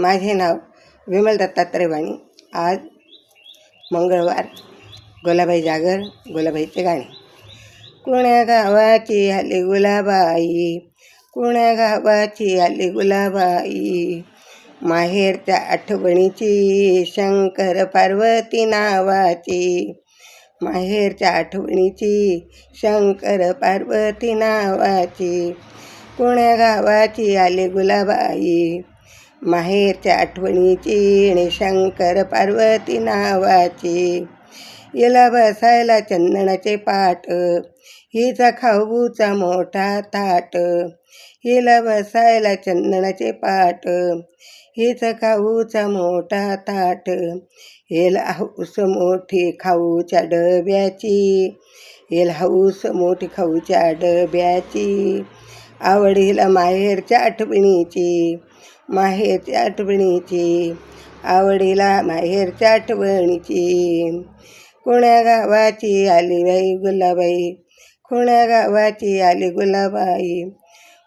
माझे नाव विमल दत्तात्रय वाणी. आज मंगळवार. गोलाबाई जागर गोलाबाईचे गाणे कुण्या गावाची आली गुलाबाई? कुण्या गावाची आली गुलाबाई? माहेरच्या आठवणीची शंकर पार्वती नावाची. माहेरच्या आठवणीची शंकर पार्वती नावाची. कुण्या गावाची आली गुलाबाई? माहेरच्या आठवणीची आणि शंकर पार्वती नावाची. येला बसायला चंदनाचे पाट हिचा खाऊचा मोठा ताट हिला बसायला चंदनाचे पाट हिचा खाऊचा मोठा ताट हिला हौस मोठी खाऊच्या डब्याची हिला हौस मोठी खाऊच्या डब्याची. आवडीला माहेरच्या आठवणीची. माहेरच्या आठवणीची आवडीला माहेरच्या आठवणीची. कोण्या गावाची आली बाई गुलाबाई कोण्या गावाची आली गुलाबाई.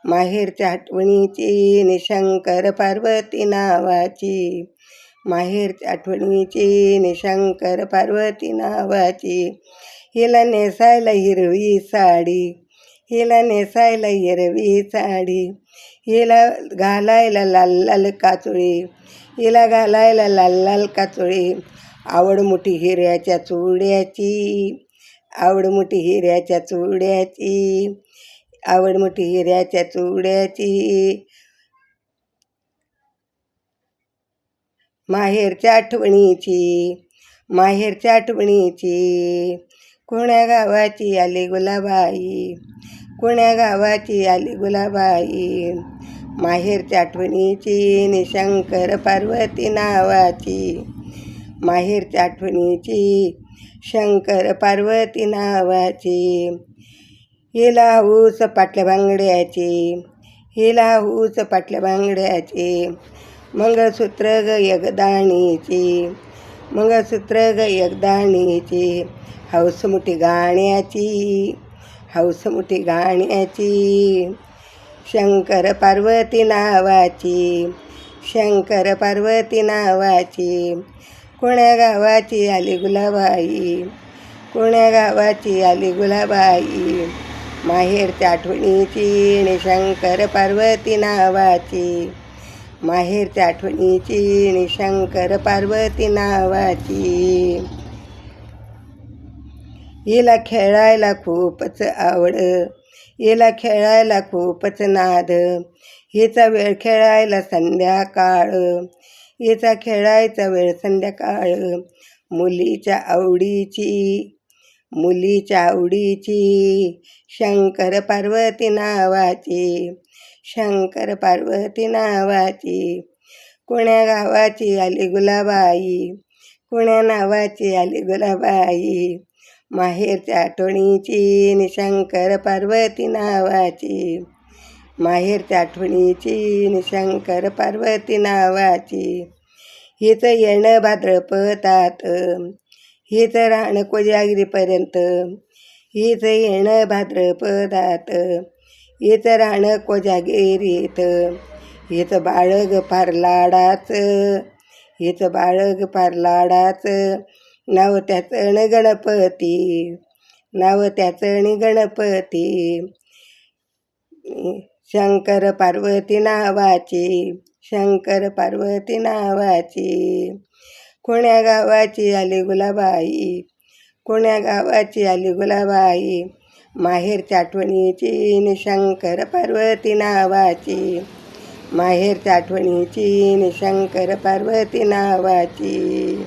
माहेरच्या आठवणीची निशंकर पार्वती नावाची. माहेरच्या आठवणीची निशंकर पार्वती नावाची. हिला नेसायला हिरवी साडी हिला नेसायला हिरवी साडी. हिला घालायला लाल लाल काचोळी हिला घालायला लाल लाल काचोळी आवड मोठी हिऱ्याच्या चुड्याची आवड मोठी हिऱ्याच्या चुड्याची आवड मोठी हिऱ्याच्या चुड्याची. माहेरच्या आठवणीची माहेरच्या आठवणीची कोण्या गावाची आली गुलाबाई कोण्या गावाची आली गुलाबाई? माहेरच्या आठवणीची निशंकर पार्वती नावाची. माहेरच्या आठवणीची शंकर पार्वती नावाची. हिला ऊस पाटल्या बांगड्याची हिला ऊस पाटल्या बांगड्याची. मंगळसूत्र ग यगदाणीची मंगळसूत्र ग यगदाणीची. हौस मोठी गाण्याची. हौस मोठी गाण्याची. शंकर पार्वती नावाची. शंकर पार्वती नावाची. कोण्या गावाची आली गुलाबाई? कोण्या गावाची आली गुलाबाई? माहेरच्या आठवणीची आणि शंकर पार्वती नावाची. माहेरच्या आठवणीची आणि शंकर पार्वती नावाची. हिला खेळायला खूपच आवड. हिला खेळायला खूपच नाद. हिचा वेळ खेळायला संध्याकाळ. हिचा खेळायचा वेळ संध्याकाळ. मुलीच्या आवडीची मुलीच्या आवडीची. शंकर पार्वती नावाची शंकर पार्वती नावाची. कुण्या गावाची आली गुलाबाई? कुण्या नावाची आली गुलाबाई? माहेरच्या आठवणीची निशंकर पार्वती नावाची. माहेरच्या आठवणीची निशंकर पार्वती नावाची. हिचं येणं भाद्रपतात हिचं राहणं कोजागिरीपर्यंत हिचं येणं भाद्रपदात हिचं राहणं कोजागिरीत हिचं बाळग फार लाडाचं हिचं बाळग फार लाडाचं नाव त्याचं न गणपती. नाव त्याचं नि गणपती. शंकर पार्वती नावाची शंकर पार्वती नावाची. कोण्या गावाची आली गुलाबाई? कोण्या गावाची आली गुलाबाई? माहेरच्या आठवणीची शंकर पार्वती नावाची. माहेरच्या आठवणीची शंकर पार्वती नावाची.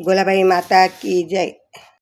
গোলাবাড়ি মাতা কি যায়